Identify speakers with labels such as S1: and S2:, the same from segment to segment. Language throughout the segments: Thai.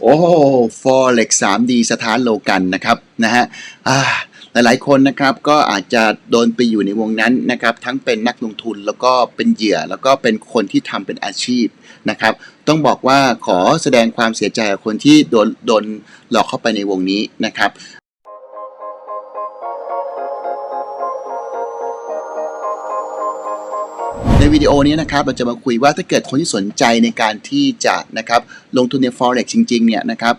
S1: โอ้ Forex 3D สถานโลกันนะครับนะฮะหลาหลายๆคนนะครับก็อาจจะโดนไปอยู่ในวงนั้นนะครับ ทั้งเป็นนักลงทุนแล้วก็เป็นเหยื่อ แล้วก็เป็นคนที่ทำเป็นอาชีพนะครับ ต้องบอกว่าขอแสดงความเสียใจกับคนที่โดนโดนหลอกเข้าไปในวงนี้นะครับ ในวิดีโอนี้นะครับเราจะมาคุยว่าถ้าเกิดคนที่สนใจในการที่จะนะครับลงทุนใน forex จริง ๆ เนี่ยนะครับ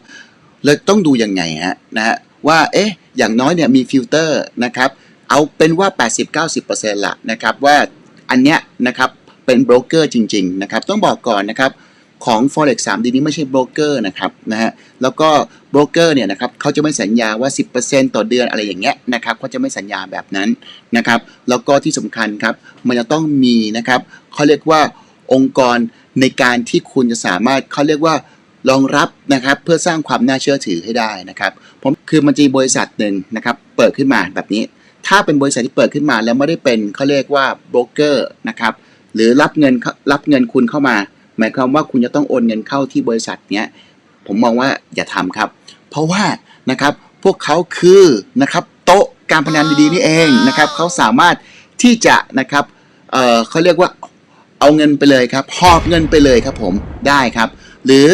S1: เราต้องดูยังไงฮะนะฮะว่าเอ๊ะอย่างน้อยเนี่ยมีฟิลเตอร์นะครับเอาเป็นว่า 80-90%ละนะครับว่าอันเนี้ยนะครับเป็นโบรกเกอร์จริง ๆ นะครับ ต้องบอกก่อนนะครับ ของ forex 3D นี้ไม่ใช่โบรกเกอร์นะครับนะฮะแล้วก็โบรกเกอร์เนี่ยนะครับเขาจะไม่สัญญาว่า 10%ต่อเดือนอะไรอย่างเงี้ยนะครับเขาจะไม่สัญญาแบบนั้นนะครับแล้วก็ที่สำคัญครับมันจะต้องมีนะครับเขาเรียกว่าองค์กรในการที่คุณจะสามารถเขาเรียกว่ารองรับนะครับเพื่อสร้างความน่าเชื่อถือให้ได้นะครับผมคือมันจะมีบริษัทหนึ่งนะครับเปิดขึ้นมาแบบนี้ ถ้าเป็นบริษัทที่เปิดขึ้นมาแล้วไม่ได้เป็นเขาเรียกว่าโบรกเกอร์นะครับหรือรับเงินรับเงินคุณเข้ามา หมายความว่าคุณจะต้องโอนเงินเข้าที่บริษัทเนี้ยผมมองว่าอย่าทำครับ เพราะว่านะครับพวกเขาคือนะครับโต๊ะการพนันดีๆนี่เองนะครับเขาสามารถที่จะนะครับเออเขาเรียกว่าเอาเงินไปเลยครับหอบเงินไปเลยครับผมได้ครับ หรือ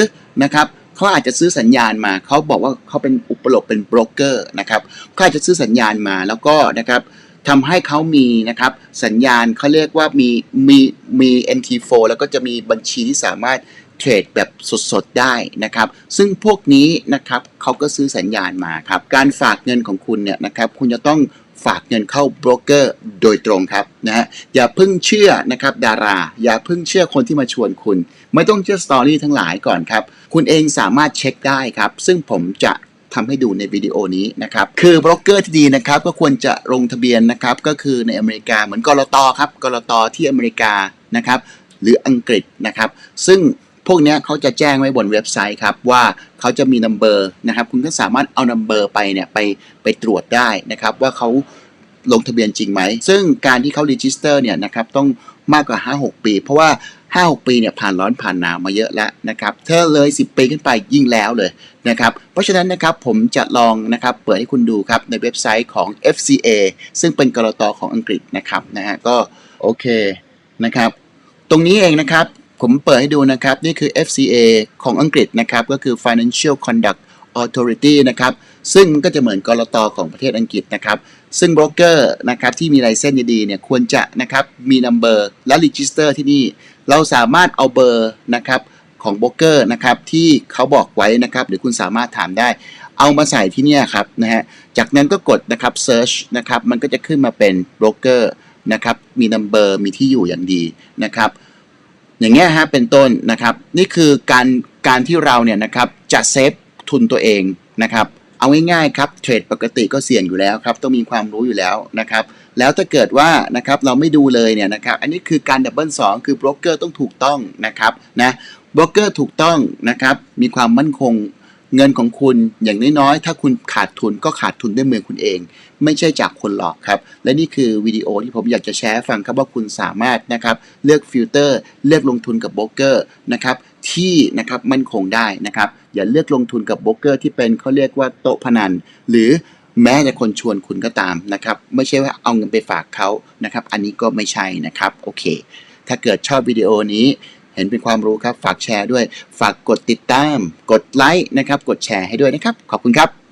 S1: นะครับเขาอาจจะซื้อสัญญาณมาเขาบอกว่าเขาเป็นอุปโลกเป็นโบรกเกอร์นะครับเขาอาจจะซื้อสัญญาณมาแล้วก็นะครับ ทำให้เขามีนะครับสัญญาณเขาเรียกว่ามีมีมี NT4 แล้วก็จะมีบัญชีที่สามารถเทรดแบบสดๆ ได้นะครับ ซึ่งพวกนี้นะครับเขาก็ซื้อสัญญาณมาครับ การฝากเงินของคุณเนี่ยนะครับ คุณจะต้องฝากเงินเข้าโบรกเกอร์โดยตรงครับนะฮะอย่าเพิ่งเชื่อนะครับดารา อย่าเพิ่งเชื่อคนที่มาชวนคุณ ไม่ต้องเชื่อสตอรี่ทั้งหลายก่อนครับ คุณเองสามารถเช็คได้ครับ ซึ่งผมจะ ทำให้ดูในวิดีโอนี้นะครับ คือโบรกเกอร์ที่ดีนะครับก็ควรจะลงทะเบียนนะครับก็คือในอเมริกาเหมือนกรตครับกรตที่อเมริกานะครับหรืออังกฤษนะครับ ซึ่งพวกนี้เขาจะแจ้งไว้บนเว็บไซต์ครับว่าเขาจะมีนัมเบอร์นะครับคุณก็สามารถเอานัมเบอร์ไปเนี่ยไปไปตรวจได้นะครับว่าเขาลงทะเบียนจริงไหม ซึ่งการที่เขา register เนี่ยนะครับต้องมากกว่า 5-6 ปี เพราะว่า 5-6ปีเนี่ยผ่านร้อนผ่านหนาวมาเยอะแล้วนะครับถ้าเลย10ปีขึ้นไปยิ่งแล้วเลยนะครับเพราะฉะนั้นนะครับผมจะลองนะครับเปิดให้คุณดูครับในเว็บไซต์ของ FCA ซึ่งเป็นกรตของอังกฤษนะครับนะฮะก็โอเคนะครับตรงนี้เองนะครับผมเปิดให้ดูนะครับนี่คือ FCA ของอังกฤษนะครับก็คือ Financial Conduct Authority นะครับซึ่งก็จะเหมือนกรตของประเทศอังกฤษนะครับ ซึ่งโบรกเกอร์นะครับที่มีไลเซนส์ดีๆเนี่ยควรจะนะครับมีนัมเบอร์และรีจิสเตอร์ที่นี่ เราสามารถเอาเบอร์นะครับของโบรกเกอร์นะครับที่เขาบอกไว้นะครับหรือคุณสามารถถามได้ เอามาใส่ที่นี่ครับนะฮะจากนั้นก็กดนะครับ search นะครับมันก็จะขึ้นมาเป็นโบรกเกอร์นะครับมีนัมเบอร์มีที่อยู่อย่างดีนะครับอย่างเงี้ยฮะเป็นต้นนะครับนี่คือการการที่เราเนี่ยนะครับจะเซฟทุนตัวเองนะครับ เอาง่ายๆครับเทรดปกติก็เสี่ยงอยู่แล้วครับต้องมีความรู้อยู่แล้วนะครับแล้วถ้าเกิดว่านะครับเราไม่ดูเลยเนี่ยนะครับอันนี้คือการดับเบิลสองคือโบรกเกอร์ต้องถูกต้องนะครับนะโบรกเกอร์ถูกต้องนะครับมีความมั่นคงเงินของคุณอย่างน้อยๆ ถ้าคุณขาดทุนก็ขาดทุนด้วยมือคุณเอง ไม่ใช่จากคนหลอกครับ และนี่คือวิดีโอที่ผมอยากจะแชร์ฟังครับว่าคุณสามารถนะครับเลือกฟิลเตอร์ เลือกลงทุนกับโบรกเกอร์นะครับที่นะครับมั่นคงได้นะครับ อย่าเลือกลงทุนกับโบรกเกอร์ที่เป็นเขาเรียกว่าโต๊ะพนัน หรือแม้แต่คนชวนคุณก็ตามนะครับ ไม่ใช่ว่าเอาเงินไปฝากเขานะครับ อันนี้ก็ไม่ใช่นะครับ โอเค ถ้าเกิดชอบวิดีโอนี้เห็นเป็นความรู้ครับ ฝากแชร์ด้วย ฝากกดติดตาม กดไลค์นะครับ กดแชร์ให้ด้วยนะครับ ขอบคุณครับ